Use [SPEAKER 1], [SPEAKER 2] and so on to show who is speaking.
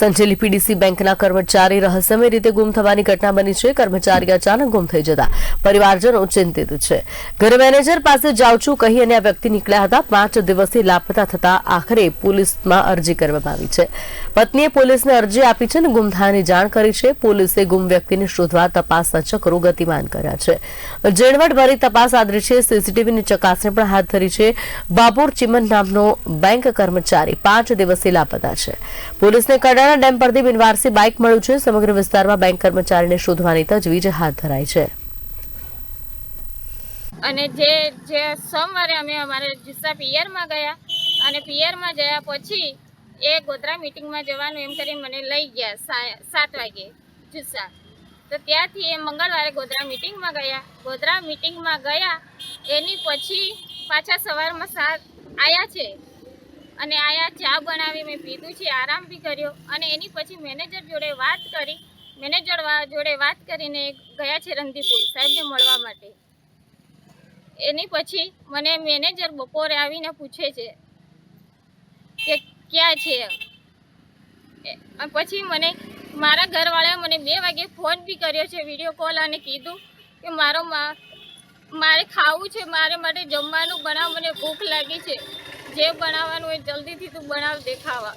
[SPEAKER 1] Sanjeli PDC બેંકના કર્મચારી રહસ્યમય રીતે ગુમ થવાની ઘટના બની છે. કર્મચારી અચાનક ગુમ થઈ જતા પરિવારજનો ચિંતિત છે. ઘરે મેનેજર પાસે જાઉં છું કહી અને આ વ્યક્તિ નીકળ્યા હતા. પાંચ દિવસથી લાપતા થતા આખરે પોલીસમાં અરજી કરવામાં આવી છે. પત્નીએ પોલીસને અરજી આપી છે અને ગુમ થયાની જાણ કરી છે. પોલીસે ગુમ વ્યક્તિને શોધવા તપાસના ચક્રો ગતિમાન કર્યા છે. ઝીણવટભરી તપાસ આદરી છે. સીસીટીવીની ચકાસણી પણ હાથ ધરી છે. બાબુર ચિમન નામનો બેંક કર્મચારી પાંચ દિવસથી લાપતા છે. પોલીસને કડાણા ડેમ પરથી બિનવારસી બાઇક મળ્યું છે. સમગ્ર વિસ્તારમાં બેંક કર્મચારીને શોધવાની તજવીજ હાથ ધરાઈ છે.
[SPEAKER 2] અને જે જે સોમવારે અમે અમારે જુસ્સા પિયરમાં ગયા અને પિયરમાં ગયા પછી એ ગોધરા મિટિંગમાં જવાનું એમ કરી મને લઈ ગયા સાત વાગે જુસ્સા. તો ત્યાંથી એ મંગળવારે ગોધરા મિટિંગમાં ગયા. ગોધરા મિટિંગમાં ગયા. એની પછી પાછા સવારમાં સાત આવ્યા છે. અને આયા ચા બનાવી મેં પીધું છે, આરામ બી કર્યો. અને એની પછી મેનેજર જોડે વાત કરી. મેનેજર જોડે વાત કરીને ગયા છે રંધીપુર સાહેબને મળવા માટે. એની પછી મને મેનેજર બપોરે આવીને પૂછે છે કે ક્યાં છે પછી મને મારા ઘરવાળાએ મને બે વાગે ફોન બી કર્યો છે, વીડિયો કોલ અને કીધું કે મારો મારે ખાવું છે, મારે માટે જમવાનું બનાવ મને ભૂખ લાગી છે. જે બનાવવાનું હોય જલ્દીથી તું બનાવ દેખાવા.